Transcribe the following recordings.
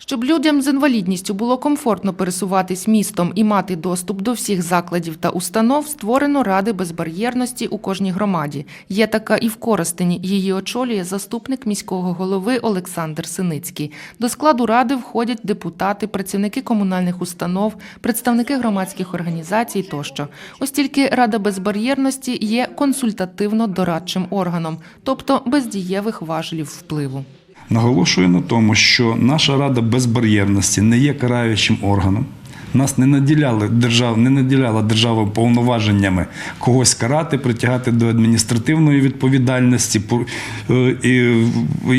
Щоб людям з інвалідністю було комфортно пересуватись містом і мати доступ до всіх закладів та установ, створено ради безбар'єрності у кожній громаді. Є така і в Коростені. Її очолює заступник міського голови Олександр Синицький. До складу ради входять депутати, працівники комунальних установ, представники громадських організацій тощо. Ось тільки рада безбар'єрності є консультативно-дорадчим органом, тобто без дієвих важелів впливу. Наголошую на тому, що наша рада безбар'єрності не є караючим органом. Нас не наділяли держав, не наділяла держава повноваженнями когось карати, притягати до адміністративної відповідальності е, і,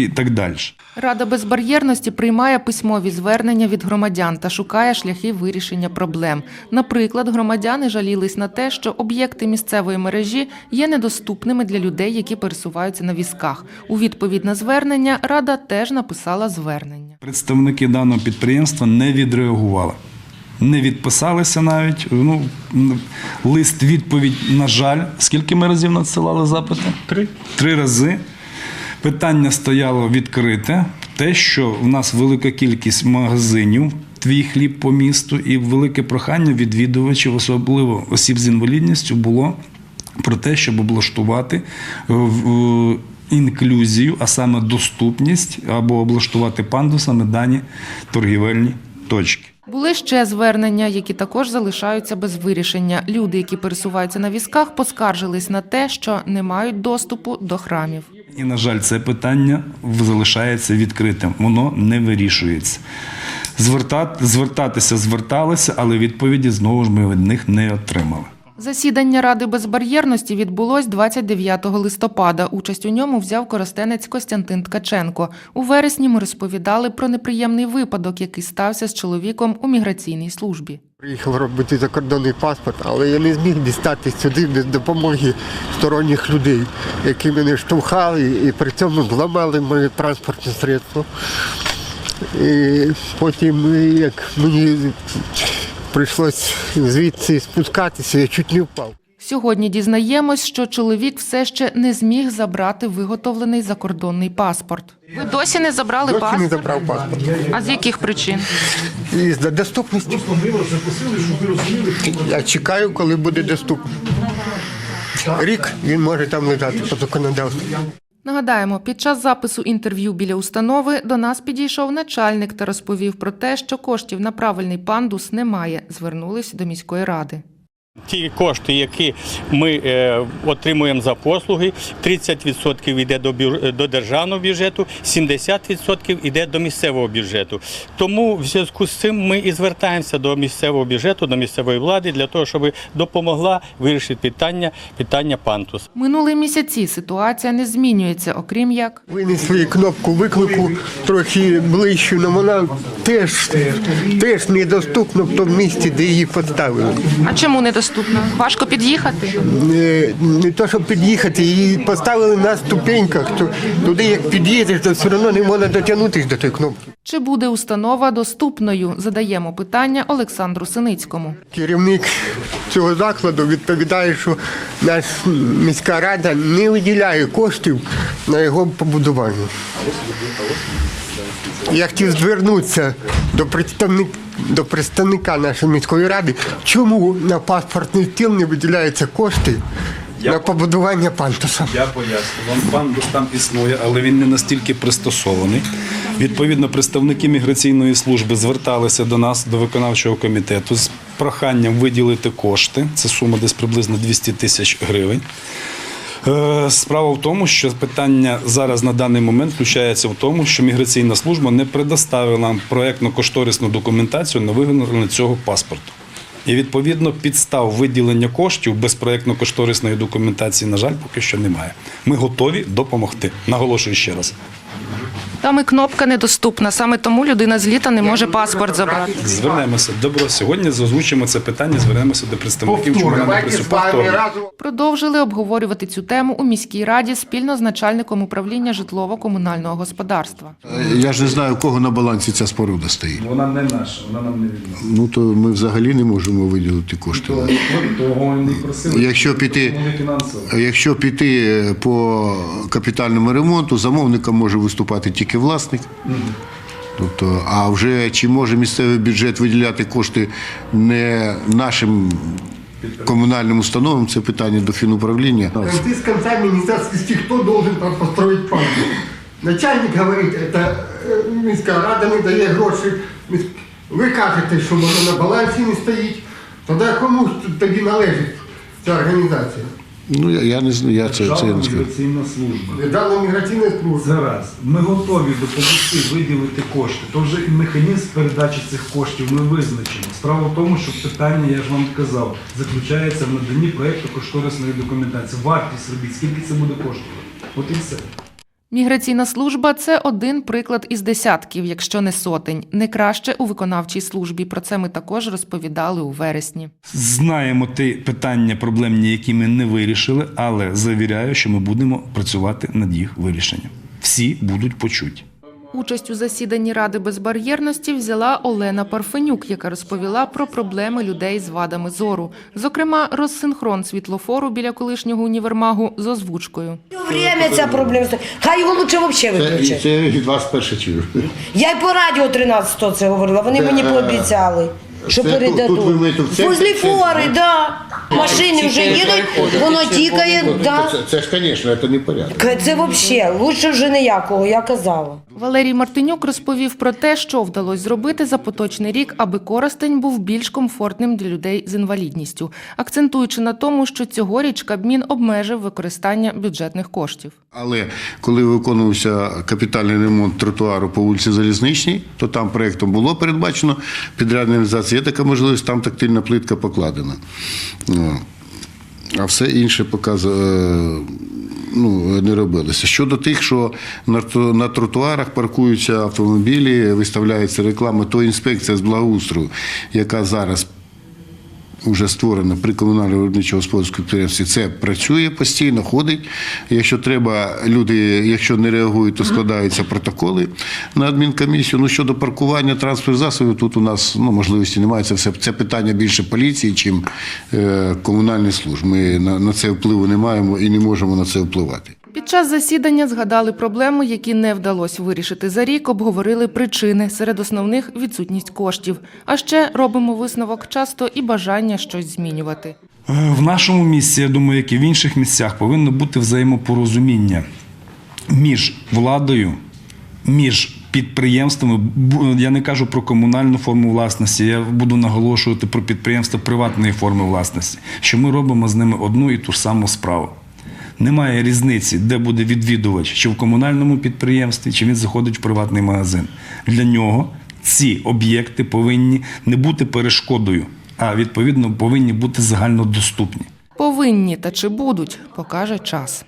і так далі. Рада безбар'єрності приймає письмові звернення від громадян та шукає шляхи вирішення проблем. Наприклад, громадяни жалілись на те, що об'єкти місцевої мережі є недоступними для людей, які пересуваються на візках. У відповідь на звернення рада теж написала звернення. Представники даного підприємства не відреагували. Не відписалися навіть. Ну, лист відповідь, на жаль, скільки ми разів надсилали запити? Три. Три рази. Питання стояло відкрите. Те, що в нас велика кількість магазинів, твій хліб по місту, і велике прохання відвідувачів, особливо осіб з інвалідністю, було про те, щоб облаштувати е, в- інклюзію, а саме доступність або облаштувати пандусами дані торгівельні точки. Були ще звернення, які також залишаються без вирішення. Люди, які пересуваються на візках, поскаржились на те, що не мають доступу до храмів. І, на жаль, це питання залишається відкритим. Воно не вирішується. Звертати, звертатися зверталися, але відповіді знову ж ми від них не отримали. Засідання Ради безбар'єрності відбулось 29 листопада. Участь у ньому взяв коростенець Костянтин Ткаченко. У вересні ми розповідали про неприємний випадок, який стався з чоловіком у міграційній службі. Приїхав робити закордонний паспорт, але я не зміг дістати сюди без допомоги сторонніх людей, які мене штовхали і при цьому зламали моє транспортне средство. І потім, як мені прийшлось звідси спускатися, я чуть не впав. Сьогодні дізнаємось, що чоловік все ще не зміг забрати виготовлений закордонний паспорт. Ви досі не забрали Досі не паспорт? забрав паспорт. А з яких причин? І за доступності. Я чекаю, коли буде доступно. Рік він може там лежати по законодавству. Нагадаємо, під час запису інтерв'ю біля установи до нас підійшов начальник та розповів про те, що коштів на правильний пандус немає. Звернулись до міської ради. Ті кошти, які ми е, отримуємо за послуги, 30% йде до, державного бюджету, 70% йде до місцевого бюджету. Тому в зв'язку з цим ми і звертаємося до місцевого бюджету, до місцевої влади для того, щоб допомогла вирішити питання, питання пантус. Минулі місяці ситуація не змінюється, окрім як Винесли кнопку виклику трохи ближче, але вона теж, теж недоступна в тому місці, де її поставили. а чому недоступно? Важко під'їхати? Не, не то, щоб під'їхати, її поставили на ступеньках, то туди як під'їдеш, то все одно не можна дотягнутися до тієї кнопки. Чи буде установа доступною? Задаємо питання Олександру Синицькому. Керівник цього закладу відповідає, що наша міська рада не виділяє коштів на його побудування. Я хотів звернутися до представника, до представника нашої міської ради, чому на паспортний стіл не виділяються кошти на побудування пантуса. Я поясню, вам пандус там існує, але він не настільки пристосований. Відповідно, представники міграційної служби зверталися до нас, до виконавчого комітету, з проханням виділити кошти. Це сума десь приблизно 200 тисяч гривень. Е, Справа в тому, що питання зараз на даний момент включається в тому, що міграційна служба не предоставила нам проектно-кошторисну документацію на виготовлення цього паспорту. І відповідно підстав виділення коштів без проектно-кошторисної документації, на жаль, поки що немає. Ми готові допомогти. Наголошую ще раз. Там і кнопка недоступна. Саме тому людина з літа не може паспорт забрати. Звернемося. Добро, сьогодні озвучимо це питання. Звернемося до представників не. Продовжили обговорювати цю тему у міській раді спільно з начальником управління житлово-комунального господарства. Я ж не знаю, у кого на балансі ця споруда стоїть. Вона не наша, вона нам не відома. Ну то ми взагалі не можемо виділити кошти. Того не просили. Якщо піти, фінансово. якщо піти по капітальному ремонту, замовником може виступати тільки власник. Тобто, а вже чи може місцевий бюджет виділяти кошти не нашим комунальним установам, це питання до фінуправління. Концы с концами нельзя свести, кто должен там памятник. Начальник говорит, это е, міська рада не дає гроші. Ви кажете, що воно на балансі не стоїть. Тоді кому ж тоді належить ця організація? Ну я, я не знаю, я це, це я не скажу. міграційна служба. Державна міграційна служба. Зараз ми готові допомогти виділити кошти. То вже і механізм передачі цих коштів ми визначимо. Справа в тому, що питання, я ж вам казав, заключається в наданні проєкту кошторисної документації. Вартість робіт, скільки це буде коштувати. От і все. Міграційна служба це один приклад із десятків, якщо не сотень. Не краще у виконавчій службі. Про це ми також розповідали у вересні. Знаємо ті питання проблемні, які ми не вирішили, але завіряю, що ми будемо працювати над їх вирішенням. Всі будуть почуті. Участь у засіданні Ради безбар'єрності взяла Олена Парфенюк, яка розповіла про проблеми людей з вадами зору. Зокрема, розсинхрон світлофору біля колишнього універмагу з озвучкою. Время ця проблема. Хай його лучше взагалі Це, це від вас перше чую. Я й по радіо 13 це говорила, вони мені е, пообіцяли, що передадуть. тут ви маєте в Це- фори, да. Машини вже їдуть, воно тікає, да. Це, це ж, звісно, це не порядок. Це взагалі, лучше вже ніякого, я казала. Валерій Мартинюк розповів про те, що вдалося зробити за поточний рік, аби Коростень був більш комфортним для людей з інвалідністю, акцентуючи на тому, що цьогоріч Кабмін обмежив використання бюджетних коштів. Але коли виконувався капітальний ремонт тротуару по вулиці Залізничній, то там проєктом було передбачено підрядна реалізація. Є така можливість, там тактильна плитка покладена. А все інше показує. Робилося. Щодо тих, що на, тротуарах паркуються автомобілі, виставляється реклама, то інспекція з благоустрою, яка зараз вже створена при комунально виробничо господарському підприємстві. Це працює постійно, ходить. Якщо треба, люди, якщо не реагують, то складаються протоколи на адмінкомісію. Ну щодо паркування транспортних засобів, тут у нас ну, можливості немає. Це все це питання більше поліції, чим е, комунальних служб. Ми на, на це впливу не маємо і не можемо на це впливати. Час засідання згадали проблеми, які не вдалося вирішити за рік, обговорили причини, серед основних відсутність коштів. А ще робимо висновок часто і бажання щось змінювати. Е, В нашому місці, я думаю, як і в інших місцях, повинно бути взаємопорозуміння між владою, між підприємствами. Я не кажу про комунальну форму власності, я буду наголошувати про підприємства приватної форми власності, що ми робимо з ними одну і ту ж саму справу. Немає різниці, де буде відвідувач, чи в комунальному підприємстві, чи він заходить в приватний магазин. Для нього ці об'єкти повинні не бути перешкодою, а відповідно повинні бути загальнодоступні. Повинні та чи будуть, покаже час.